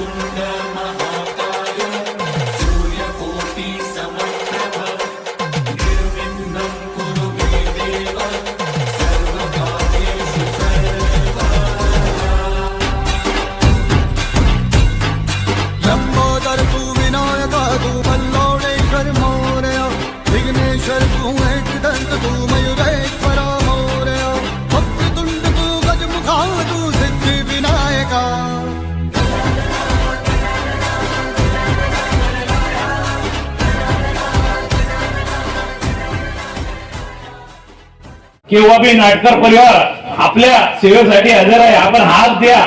Tundam. किंवा बी नाटकर परिवार आपल्या सेवेसाठी हजर आहे. आपण हात द्या.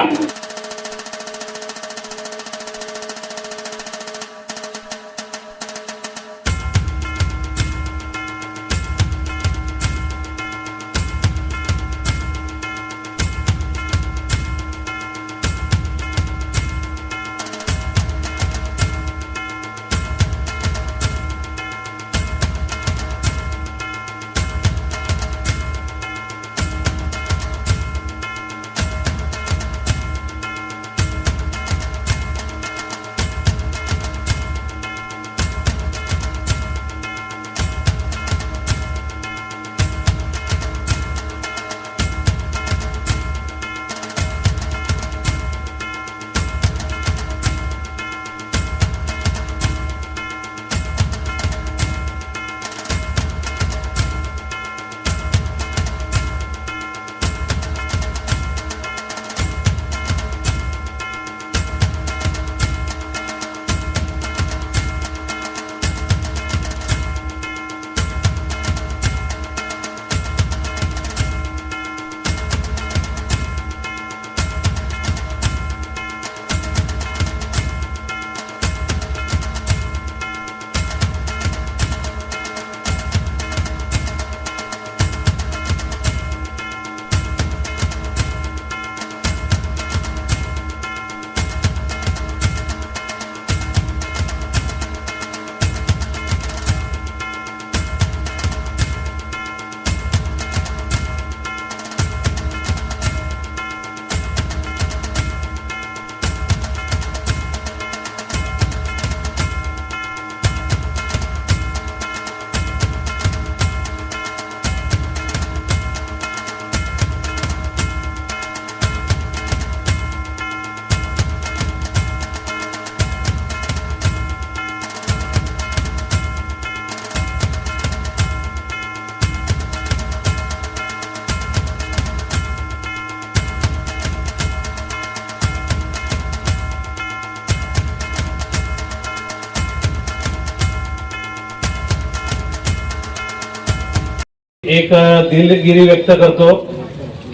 दिलगिरी व्यक्त करतो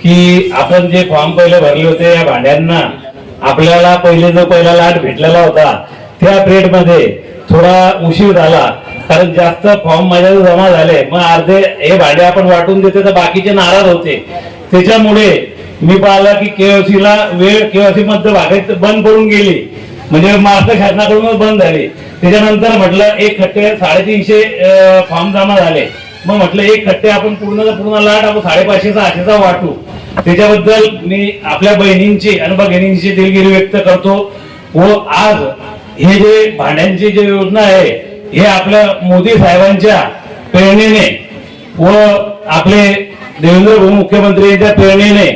की आपण जे फॉर्म पहिले भरले होते या भांड्यांना आपल्याला पहिले जो पहिला लाट भेटलेला होता त्या पिरियड थोडा उशीर झाला. कारण जास्त फॉर्म माझ्या जमा झाले. मग अर्धे हे भांडे आपण वाटून देते तर बाकीचे नाराज होते. त्याच्यामुळे मी पाहिला की केओसी ला वेळ केओसी मध्ये भागात बंद पडून गेली. म्हणजे महाराष्ट्र शासनाकडूनच बंद झाली. त्याच्यानंतर म्हटलं एक खट्टे साडेतीनशे फॉर्म जमा झाले. मग म्हटलं एक खट्टे आपण पूर्ण पूर्ण लाट आपण साडेपाचशेचा आठशेचा वाटू. त्याच्याबद्दल मी आपल्या बहिणींची आणि भगिनींची दिलगिरी व्यक्त करतो. व आज हे जे भांड्यांची जी योजना आहे हे आपल्या मोदी साहेबांच्या प्रेरणेने व आपले देवेंद्र भाऊ मुख्यमंत्रीच्या प्रेरणेने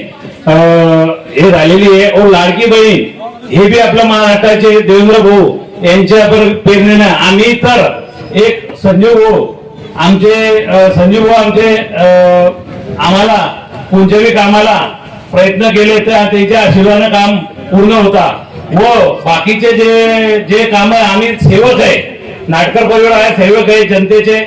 अं, हे झालेली आहे. व लाडकी बहीण हे बी आपल्या महाराष्ट्राचे देवेंद्र भाऊ यांच्या प्रेरणेने. आम्ही तर एक संजीव भाऊ आमचे संजीव भाऊ आमचे आम्हाला कोणत्याही कामाला प्रयत्न केले तर त्यांच्या आशीर्वादानं काम पूर्ण होता. व बाकीचे जे जे काम आहे आम्ही सेवक आहे. नाटकर परिवार आहे सेवक आहे जनतेचे.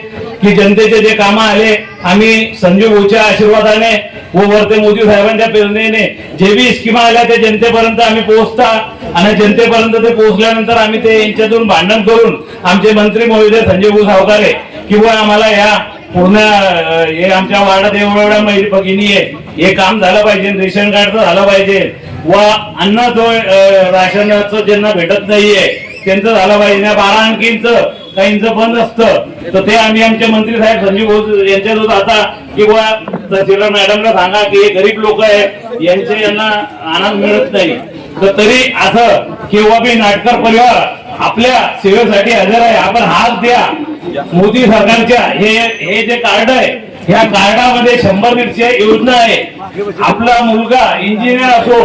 की जनतेचे जे काम आले आम्ही संजीव भाऊच्या आशीर्वादाने व वरते मोदी साहेबांच्या प्रेरणेने जे बी स्कीमा आल्या ते जनतेपर्यंत आम्ही पोहोचता. आणि जनतेपर्यंत ते पोहोचल्यानंतर आम्ही ते यांच्यातून भांडण करून आमचे मंत्री महोदय संजय भाऊ सावकारे किंवा आम्हाला या पूर्ण हे आमच्या वार्डात एवढ्या महिला भगिनी आहे. हे काम झालं पाहिजे रेशन कार्डचं झालं पाहिजे. व अन्न जो राशनाचं ज्यांना भेटत नाहीये त्यांचं झालं पाहिजे. या बारा अंकींचं काहींचं बंद असतं. तर ते आम्ही आमचे मंत्री साहेब संजीव भाऊ यांच्यातून आता किंवा तहसीलदार मॅडमला सांगा की हे गरीब लोक आहे यांचे यांना आनंद मिळत नाही. तर तरी असं केव्हा बी नाटकर परिवार आपल्या सेवेसाठी हजर आहे. आपण हात द्या. मोदी सरकारच्या हे हे जे कार्ड आहे ह्या कार्डामध्ये शंभर दीडशे योजना आहे. आपला मुलगा इंजिनियर असो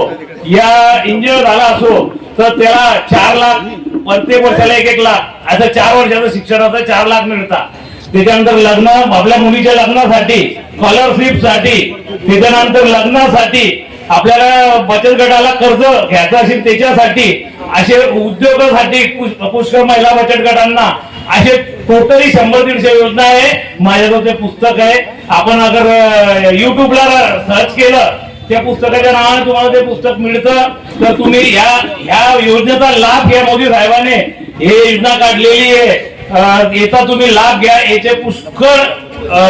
या इंजिनियर झाला असो तर त्याला चार लाख प्रत्येक वर्षाला एक एक लाख असं चार वर्षाचं शिक्षणाचा चार लाख मिळतात त्याच्यानंतर लग्न आपल्या मुलीच्या लग्नासाठी स्कॉलरशिपसाठी त्याच्यानंतर लग्नासाठी आपल्याला बचत गटाला कर्ज घ्यायचं असेल त्याच्यासाठी असे उद्योगासाठी पुष्कळ महिला बचत गटांना असे टोटली शंभर दीडशे योजना आहे. माझ्याजवळ ते पुस्तक आहे. आपण अगर युट्यूबला सर्च केलं त्या पुस्तकाच्या नावाने तुम्हाला ते पुस्तक मिळतं. तर तुम्ही ह्या ह्या योजनेचा लाभ घ्या मोदी साहेबाने. हे योजना काढलेली आहे. याचा तुम्ही लाभ घ्या. याचे पुष्कळ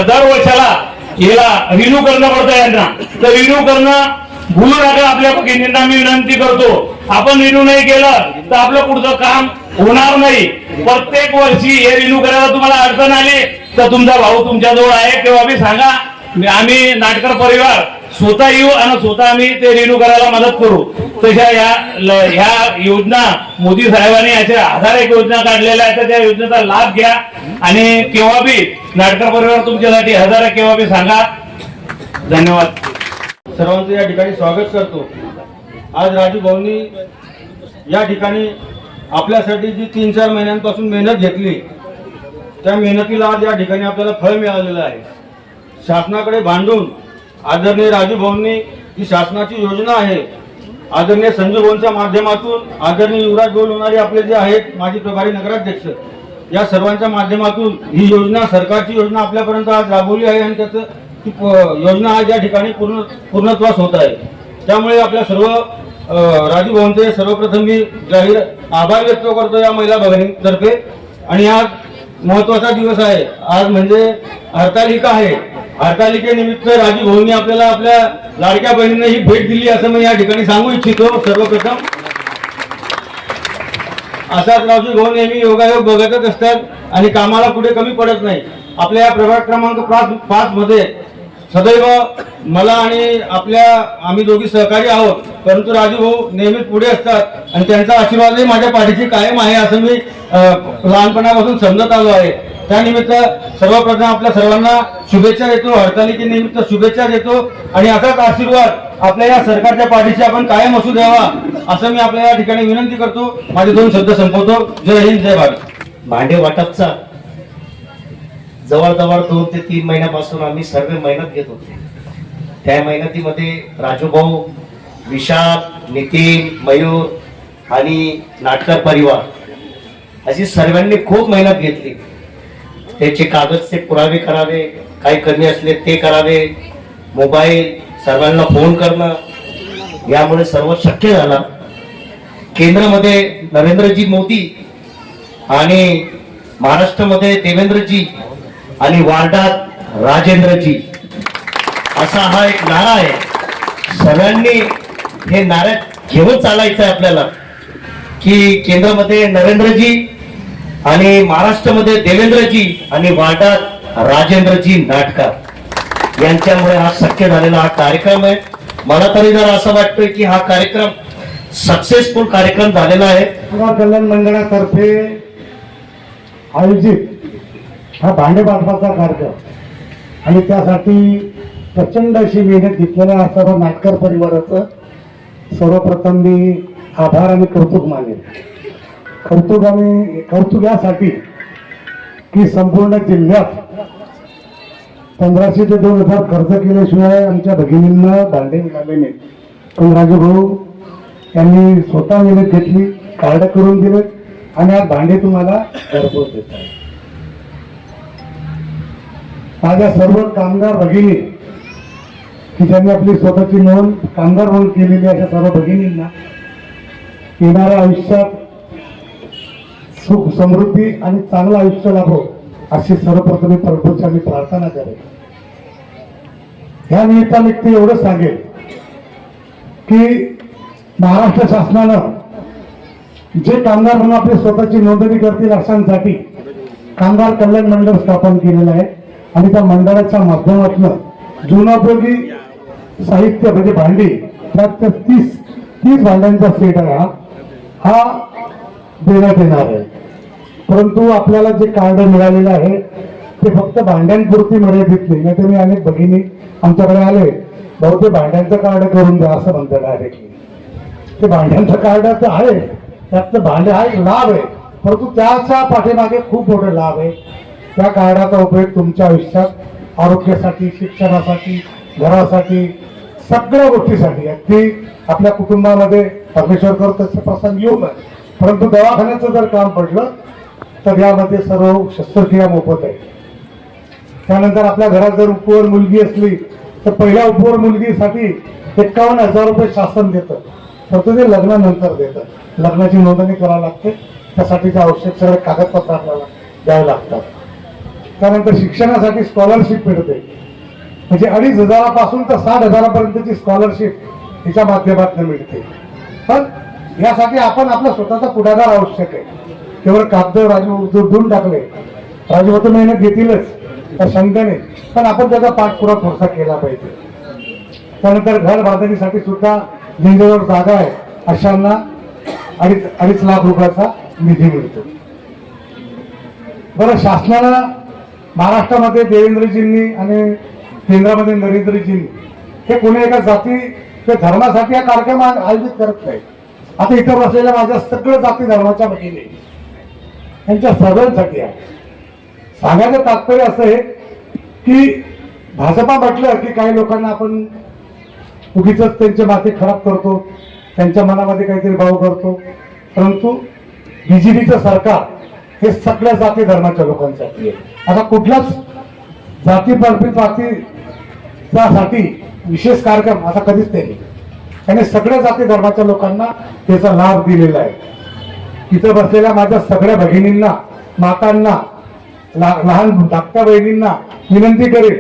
दर वर्षाला याला रिन्यू करणं पडतं यांना. तर रिन्यू करणं भूलू नका आपल्या भगिनींना मी विनंती करतो. आपण रिन्यू नाही केलं तर आपलं पुढचं काम होणार नाही. प्रत्येक वर्षी हे रिन्यू करायला तुम्हाला अडचण आली तर तुमचा भाऊ तुमच्याजवळ आहे तेव्हा बी सांगा. आम्ही नाटकर परिवार स्वतः येऊ आणि स्वतः आम्ही ते रिन्यू करायला मदत करू. तशा या ह्या योजना मोदी साहेबांनी याच्या हजार एक योजना काढलेल्या आहेत त्या योजनेचा लाभ घ्या. आणि केव्हा बी नाटकर परिवार तुमच्यासाठी हजार केव्हा बी सांगा. धन्यवाद. सर्वांचं या ठिकाणी स्वागत करतो. आज राजू भाऊनी या ठिकाणी आपल्यासाठी जी तीन चार महिन्यांपासून मेहनत घेतली त्या मेहनतीला आज या ठिकाणी आपल्याला फळ मिळालेलं आहे. शासनाकडे भांडून आदरणीय राजू भाऊंनी जी शासनाची योजना आहे आदरणीय संजू भाऊंच्या माध्यमातून आदरणीय युवराज भाऊ लोणारे आपले जे आहेत माजी प्रभारी नगराध्यक्ष या सर्वांच्या माध्यमातून ही योजना सरकारची योजना आपल्यापर्यंत आज राबवली आहे आणि त्याचं ती योजना आज या ठिकाणी पूर्ण पूर्णत्वास होत आहे. त्यामुळे आपल्या सर्व अ, राजू सर्वप्रथम मी जाहीर आभार व्यक्त करतो या महिला भगिनीतर्फे. आणि आज महत्त्वाचा दिवस आहे. आज म्हणजे हरतालिका आहे. हरतालिकेनिमित्त राजू भाऊंनी आपल्याला आपल्या लाडक्या बहिणींना ही भेट दिली असं मी या ठिकाणी सांगू इच्छितो सर्वप्रथम. असाच राजू भाऊ नेहमी योगायोग बघतच असतात आणि कामाला कुठे कमी पडत नाही. आपल्या या प्रभाग क्रमांक पाच पाच मध्ये सदैव मला आणि आपल्या आम्ही दोघी सहकारी आहोत परंतु राजू भाऊ नेहमीच पुढे असतात आणि त्यांचा आशीर्वादही माझ्या पाठीशी कायम आहे असं मी लहानपणापासून समजत आलो आहे. त्यानिमित्त सर्वप्रथम आपल्या सर्वांना शुभेच्छा देतो हरतालिकेनिमित्त शुभेच्छा देतो आणि असाच आशीर्वाद आपल्या या सरकारच्या पाठीशी आपण कायम असू द्यावा असं मी आपल्या या ठिकाणी विनंती करतो. माझे दोन शब्द संपवतो. जय हिंद जय भारत. भांडे वाटपचा जवळजवळ दोन ते तीन महिन्यापासून आम्ही सर्व मेहनत घेत होतो. त्या मेहनतीमध्ये राजूभाऊ विशाल नितीन मयूर आणि नाटकर परिवार अशी सर्वांनी खूप मेहनत घेतली. त्याचे कागदचे पुरावे करावे काही कमी असले ते करावे मोबाईल सर्वांना फोन करणं यामुळे सर्व शक्य झालं. केंद्रामध्ये नरेंद्रजी मोदी आणि महाराष्ट्रामध्ये देवेंद्रजी आणि वार्डात राजेंद्रजी. असा हा एक नारा आहे. सगळ्यांनी हे नारा घेऊन चालायचं आहे आपल्याला. की केंद्रामध्ये नरेंद्रजी आणि महाराष्ट्रामध्ये देवेंद्रजी आणि वार्डात राजेंद्रजी नाटकर. यांच्यामुळे हा शक्य झालेला हा कार्यक्रम आहे. मला तरी जर असं वाटतंय की हा कार्यक्रम सक्सेसफुल कार्यक्रम झालेला आहे. कल्याण मंडळातर्फे आयोजित हा भांडे वाटपाचा कार्यक्रम आणि त्यासाठी प्रचंड अशी मेहनत घेतलेल्या सर्व नाटकर परिवाराचं. सर्वप्रथम मी आभार आणि कौतुक मानेन. कौतुक आणि कौतुक यासाठी की संपूर्ण जिल्ह्यात पंधराशे ते दोन हजार खर्च केल्याशिवाय आमच्या भगिनींना भांडे मिळाले नाही पण राजूभाऊ यांनी स्वतः मेहनत घेतली कार्ड करून दिले आणि आज भांडे तुम्हाला घरपोच देत आहे माझ्या सर्व कामगार भगिनी की ज्यांनी आपली स्वतःची नोंद कामगार म्हणून केलेली अशा सर्व भगिनींना येणाऱ्या आयुष्यात सुख समृद्धी आणि चांगलं आयुष्य लाभो अशी सर्वप्रथम प्रभूची आम्ही प्रार्थना करेल ह्या निमित्ताने ते एवढं सांगेल की महाराष्ट्र शासनानं जे कामगार म्हणून आपली स्वतःची नोंदणी करतील अशांसाठी कामगार कल्याण मंडळ स्थापन केलेलं आहे. आणि त्या मंडळाच्या माध्यमातून जुनोपयोगी साहित्य म्हणजे भांडी त्यात तीस तीस भांड्यांचा सेट आहे हा. हा देण्यात येणार आहे. परंतु आपल्याला जे कार्ड मिळालेलं आहे ते फक्त भांड्यांपुरती मर्यादित नाही. नाही तर मी अनेक भगिनी आमच्याकडे आले. भाऊ ते भांड्यांचं कार्ड करून द्या असं म्हणतात डायरेक्टली. ते भांड्यांचं कार्ड तर आहे. त्यातलं भांडे हा एक लाभ आहे. परंतु त्याच्या पाठीमागे खूप मोठा लाभ आहे. त्या कार्डाचा उपयोग तुमच्या आयुष्यात आरोग्यासाठी शिक्षणासाठी घरासाठी सगळ्या गोष्टीसाठी. अगदी आपल्या कुटुंबामध्ये परमेश्वर करत तसं प्रसंग येऊ नये परंतु दवाखान्याचं जर काम पडलं तर यामध्ये सर्व शस्त्रक्रिया मोफत आहे. त्यानंतर आपल्या घरात जर उपवर मुलगी असली तर पहिल्या उपवर मुलगीसाठी एकावन्न हजार रुपये शासन देतं. परंतु ते लग्नानंतर देतं. लग्नाची नोंदणी करावी लागते. त्यासाठीचे आवश्यक सगळे कागदपत्र आपल्याला द्यावे लागतात. त्यानंतर शिक्षणासाठी स्कॉलरशिप मिळते. म्हणजे अडीच हजारापासून तर साठ हजारापर्यंतची स्कॉलरशिप हिच्या माध्यमातून मिळते. पण यासाठी आपण आपला स्वतःचा पुढाकार आवश्यक आहे. केवळ कागद राजू धुवून टाकले. राजू तर मेहनत घेतीलच तर शंकाने. पण आपण त्याचा पाठपुरा थोडासा केला पाहिजे. त्यानंतर घर बांधणीसाठी सुद्धा ज्यांच्याजवळ जागा आहे. अशांना अडीच अडीच लाख रुपयाचा निधी मिळतो. बरं शासनानं महाराष्ट्रामध्ये देवेंद्रजींनी आणि केंद्रामध्ये नरेंद्रजींनी हे कोणी एका जाती किंवा धर्मासाठी हा कार्यक्रम आयोजित करत नाही. आता इथं बसलेल्या माझ्या सगळ्या जाती धर्माच्या भगिनी यांच्या सर्वांसाठी आहे. सांगायचं तात्पर्य असं आहे की भाजपा म्हटलं की काही लोकांना आपण उगीच त्यांचे माते खराब करतो त्यांच्या मनामध्ये काहीतरी भाव करतो. परंतु बीजेपीचं सरकार हे सगळ्या जाती धर्माच्या लोकांसाठी आहे. आता कुठलाच जाती जातीसाठी विशेष कार्यक्रम असा कधीच नाही त्याने सगळ्या जाती धर्माच्या लोकांना त्याचा लाभ दिलेला आहे. इथं बसलेल्या माझ्या सगळ्या भगिनींना मातांना लहान धाकट्या बहिणींना विनंती करेल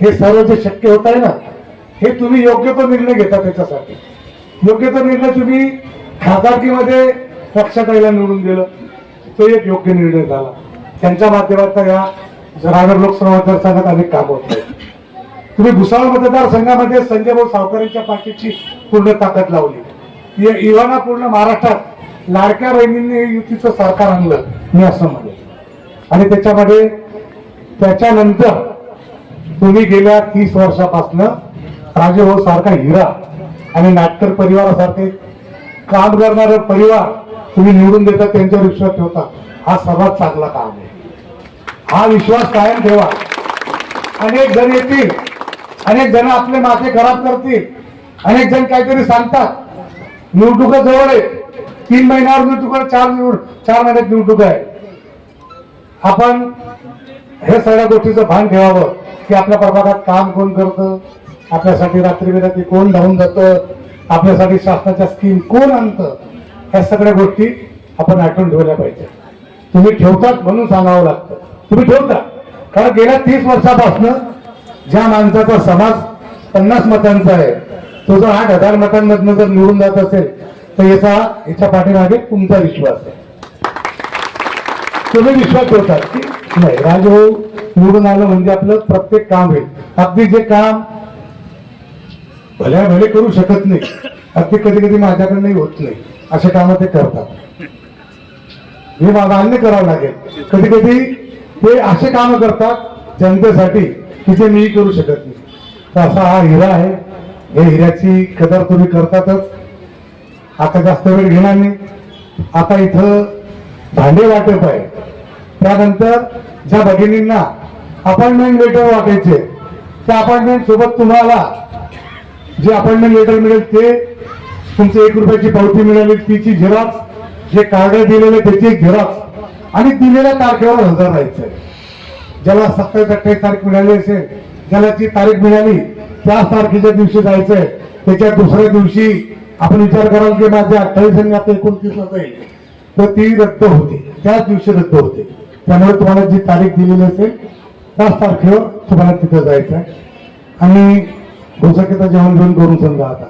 हे सर्व जे शक्य होत आहे ना हे तुम्ही योग्य तो निर्णय घेता त्याच्यासाठी. योग्य तो निर्णय तुम्ही खासदारकीमध्ये पक्षाताईला निवडून दिलं. तो एक योग्य निर्णय झाला. त्यांच्या माध्यमातून या रानर लोकसभा मतदारसंघात अनेक काम होत आहेत. तुम्ही भुसावळ मतदारसंघामध्ये संजय भाऊ सावकरांच्या पाठीची पूर्ण ताकद लावली. इवाना पूर्ण महाराष्ट्रात लाडक्या बहिणींनी हे युतीचं सरकार आणलं मी असं म्हणेन. आणि त्याच्यामध्ये त्याच्यानंतर तुम्ही गेल्या तीस वर्षापासनं राजेभाऊ सारखा हिरा आणि नाटकर परिवारासारखे काम करणारं परिवार तुम्ही निवडून देता त्यांच्यावर विश्वास ठेवता. हा सर्वात चांगला काम आहे. हा विश्वास कायम ठेवा. अनेक जण येतील. अनेक जण आपले माथे खराब करतील. अनेक जण काहीतरी सांगतात. निवडणुका जवळ आहे. तीन महिन्यावर निवडणूक चार निवड चार महिन्यात निवडणूक आहे आपण हे सगळ्या गोष्टीचं भान ठेवावं की आपल्या प्रभागात काम कोण करतं? आपल्यासाठी रात्री बिरात्री कोण धावून जातं? आपल्यासाठी शासनाच्या स्कीम कोण आणतं? ह्या सगळ्या गोष्टी आपण आठवून ठेवल्या पाहिजे. तुम्ही ठेवतात म्हणून सांगावं लागतं. तुम्ही ठेवता. कारण गेल्या तीस वर्षापासून ज्या माणसाचा समाज पन्नास मतांचा आहे तो जर आठ हजार मतांमधनं जर निवडून जात असेल तर याचा याच्या पाठीमागे तुमचा विश्वास आहे. तुम्ही विश्वास ठेवतात की नाही राजभाऊ निवडून आलं म्हणजे आपलं प्रत्येक काम होईल. अगदी जे काम भल्या भले करू शकत नाही अगदी कधी कधी माझ्याकडनंही होत नाही. असे कामं ते करतात. हे मा- मान्य करावं लागेल. कधी कधी ते असे कामं करतात जनतेसाठी की जे मी करू शकत नाही. तर असा हा हिरा आहे. या हिऱ्याची कदर तुम्ही करतातच. आता जास्त वेळ घेणार नाही. आता इथं भांडे वाटप आहे. त्यानंतर ज्या भगिनींना अपॉइंटमेंट लेटर वाटायचे त्या अपॉइंटमेंट सोबत तुम्हाला जे अपॉइंटमेंट लेटर मिळेल ते तुमची एक रुपयाची पावती मिळाली तिची झेरॉक्स जे कार्ड दिलेले त्याची एक झेरॉक्स. आणि दिलेल्या तारखेवर हजर राहायचंय. ज्याला सत्तावीस अठ्ठावीस तारीख मिळाली असेल ज्याला जी तारीख मिळाली त्याच तारखेच्या दिवशी जायचंय. त्याच्या दुसऱ्या दिवशी आपण विचार कराल की माझ्या अठ्ठावीस आणि आता एकोणतीसला जाईल. तर ती रद्द होते. त्याच दिवशी रद्द होते. त्यामुळे तुम्हाला जी तारीख दिलेली असेल त्याच तारखेवर तुम्हाला तिथं जायचं आहे आणि घोषकेचं जेवण घेऊन करून समजा आता.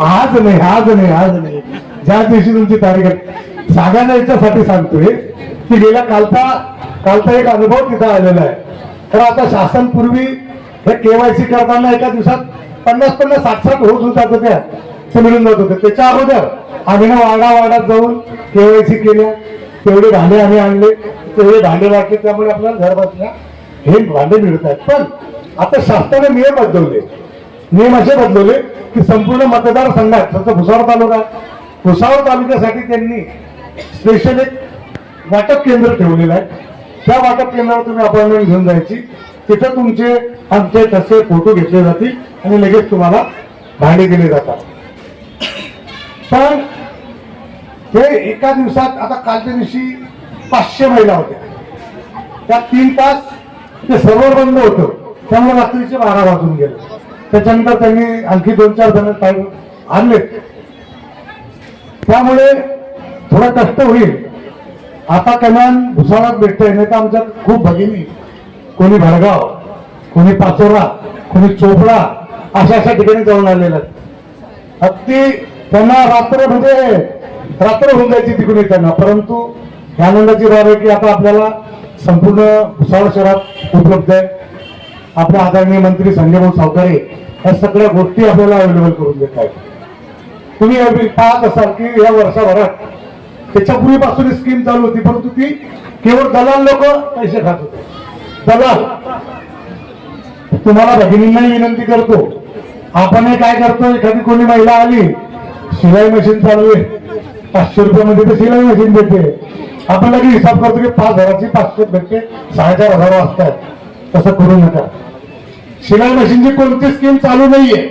आज नाही आज नाही आज नाही. ज्या दिवशी तुमची तारीख आहे. सांगायला याच्यासाठी सांगतोय की गेल्या कालचा कालचा एक अनुभव तिथं आलेला आहे. तर आता शासन पूर्वी हे केवायसी करताना एका दिवसात पन्नास पन्नास साठ साठ होत जात होत्या ते मिळून जात होते. त्याच्या अगोदर आम्ही ना वाडा वाडात जाऊन केवायसी केल्या. तेवढे भांडे आम्ही आणले. तेवढे भांडे वाटले त्यामुळे आपल्याला घर बसल्या. हे भांडे मिळत आहेत. पण आता शासनाने नियम बदलवले. नियम असे बदलवले की संपूर्ण मतदारसंघात जसं भुसावळ तालुका आहे, भुसावळ तालुक्यासाठी त्यांनी स्पेशल एक वाटप केंद्र ठेवलेलं आहे. त्या वाटप केंद्रावर तुम्ही अपॉइंटमेंट घेऊन जायची. तिथं तुमचे आमचे तसे फोटो घेतले जातील आणि लगेच तुम्हाला भांडे दिले जातात. पण हे एका दिवसात आता कालच्या दिवशी पाचशे महिला होत्या. त्या तीन तास ते सर्व बंद होतं. त्यामुळे रात्रीचे बारा वाजून गेले. त्याच्यानंतर त्यांनी आणखी दोन चार जण टाईम आणले. त्यामुळे थोडं कष्ट होईल. आता कमान भुसावळात भेटतंय. नाही तर आमच्या खूप भगिनी. कोणी भडगाव कोणी पाचोरा कोणी चोपडा अशा अशा ठिकाणी जाऊन आलेल्या अगदी त्यांना रात्र म्हणजे रात्र होऊन जायची तिकडे त्यांना. परंतु ह्या आनंदाची बाब आहे की आता आपल्याला संपूर्ण भुसावळ शहरात उपलब्ध आहे. आपले आदरणीय मंत्री संजय भाऊ सावकारे या सगळ्या गोष्टी आपल्याला अवेलेबल करून देत आहेत. तुम्ही पाहत असाल की या वर्षभरात त्याच्यापूर्वीपासून स्कीम चालू होती परंतु ती केवळ दलाल लोक पैसे खात होते. दलाल. तुम्हाला भगिनींनाही विनंती करतो आपण हे काय करतो एखादी कोणी महिला आली शिलाई मशीन चालू आहे. पाचशे रुपयामध्ये तर शिलाई मशीन देते. आपण लगेच हिसाब करतो की पाच हजाराची पाचशे भेटते साडेचार हजार वाजतात तसं करू नका. शिलाई मशीनची कोणती स्कीम चालू नाहीये.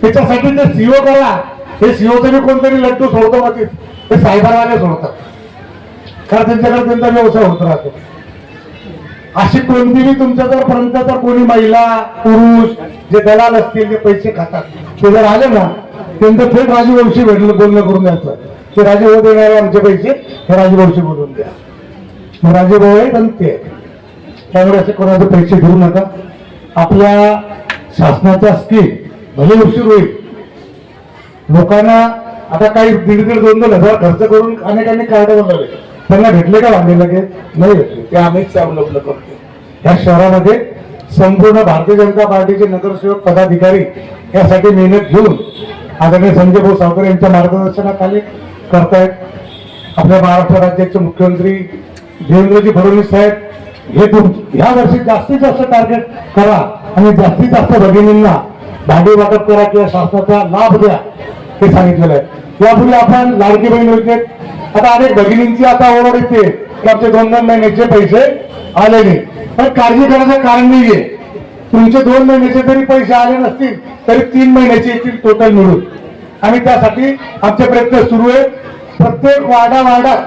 त्याच्यासाठी ते सीओ करा. हे सीओ तरी कोणतरी लड्डू सोडतो मग ते- ते सायबरवाले सोडतात. कारण त्यांच्याकडे त्यांचा व्यवसाय होत राहतो. अशी कोणतीही तुमच्या जर पर्यंत जर कोणी महिला पुरुष जे दलाल असतील जे पैसे खातात ते जर आले ना त्यांचं थेट राजवंशी भेटलं बोलणं करून द्यायचं. ते राजभाऊ देणारे आमचे पैसे हे राजवंशी बोलून द्या. मग राजभाऊ आहेत आणि ते त्यामुळे असे कोणाचे पैसे घेऊ नका. आपल्या शासनाच्या स्कीम भले उशीर होईल. लोकांना आता काही दीड दीड दोन दोन हजार खर्च करून अनेकांनी कार्ड बनवले त्यांना भेटले का भांडे लगेच? नाही भेटले. ते आम्हीच अवलंबलं करतो. या शहरामध्ये संपूर्ण भारतीय जनता पार्टीचे नगरसेवक पदाधिकारी यासाठी मेहनत घेऊन आदरणीय संजय भाऊ सावकर यांच्या मार्गदर्शनाखाली करतायत. आपल्या महाराष्ट्र राज्याचे मुख्यमंत्री देवेंद्रजी फडणवीस साहेब हे ह्या वर्षी जास्तीत जास्त टार्गेट करा आणि जास्तीत जास्त भगिनींना भांडी वाटप करा किंवा शासनाचा लाभ द्या हे सांगितलेलं आहे. यापूर्वी आपण लाडकी बहीण योजनेत आता अनेक भगिनींची आता ओरड येते की आमचे दोन दोन महिन्याचे पैसे आले नाही. पण काळजी करायचं कारण नाहीये. तुमचे दोन महिन्याचे जरी पैसे आले नसतील तरी तीन महिन्याचे येतील टोटल मिळून. आणि त्यासाठी आमचे प्रयत्न सुरू आहे प्रत्येक वाडा वाडात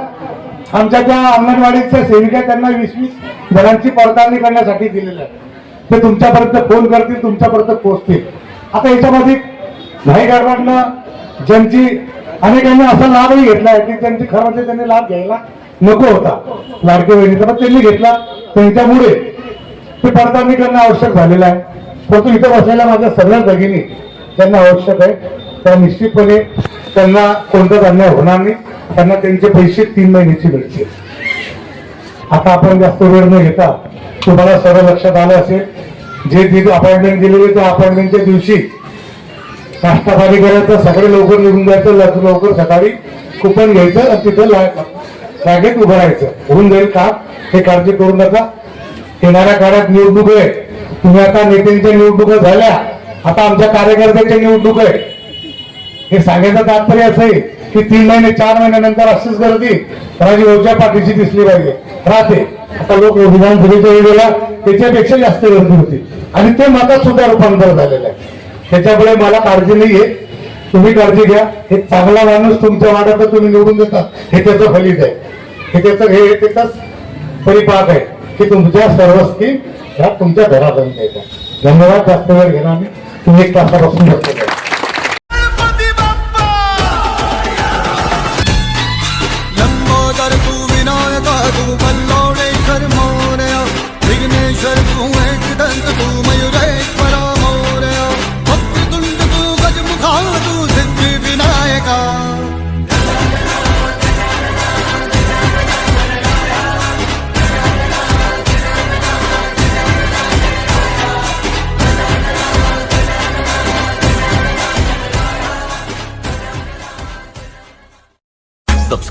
आमच्या त्या अंगणवाडीच्या सेविका त्यांना वीस वीस जणांची पडताळणी करण्यासाठी दिलेलं आहे ते तुमच्यापर्यंत फोन करतील तुमच्यापर्यंत पोहोचतील. आता याच्यामध्ये नाही गडबडनं ज्यांची अनेकांनी असा लाभही घेतला आहे की त्यांची खरं म्हणजे त्यांनी लाभ घ्यायला नको होता. लाडके बहिणीचा पण त्यांनी घेतला. त्यांच्यामुळे ते पडताळणी करणं आवश्यक झालेलं आहे. परंतु इथं बसलेल्या माझ्या सगळ्या भगिनी त्यांना आवश्यक आहे. त्या निश्चितपणे त्यांना कोणताच अन्याय होणार नाही. त्यांना त्यांचे पैसे तीन महिन्याचे मिळतील. आता आपण जास्त वेळ न घेता तुम्हाला सर्व लक्षात आलं असेल जे अपॉइंटमेंट दिलेली त्या अपॉइंटमेंटच्या दिवशी नाश्ता पाणी करायचं सगळे लवकर निघून जायचं लवकर लवकर सकाळी कुपन घ्यायचं आणि तिथं लागेत उभं राहायचं. होऊन जाईल का? हे काळजी करू नका. येणाऱ्या काळात निवडणूक आहे. तुम्ही आता नेत्यांच्या निवडणुका झाल्या. आता आमच्या कार्यकर्त्यांच्या निवडणूक आहे. हे सांगायचं तात्पर्य असं आहे की तीन महिने चार महिन्यानंतर अशीच गर्दी राजभाऊच्या पाठीची दिसली पाहिजे. राहते. आता लोक विधानसभेच्या वेळेला त्याच्यापेक्षा जास्त गर्दी होती. आणि ते मतात सुद्धा रूपांतर झालेलं आहे. त्याच्यामुळे मला काळजी नाहीये. तुम्ही काळजी घ्या. एक चांगला माणूस तुमच्या वाड्यात तुम्ही निवडून देता हे त्याचं फलित आहे. हे त्याचं हे त्याचाच परिपाक आहे की तुमच्या सर्व स्कीम ह्या तुमच्या घरापर्यंत येतात. धन्यवाद. जास्त वेळ घेणार मी तुम्ही एक तासापासून बसलेले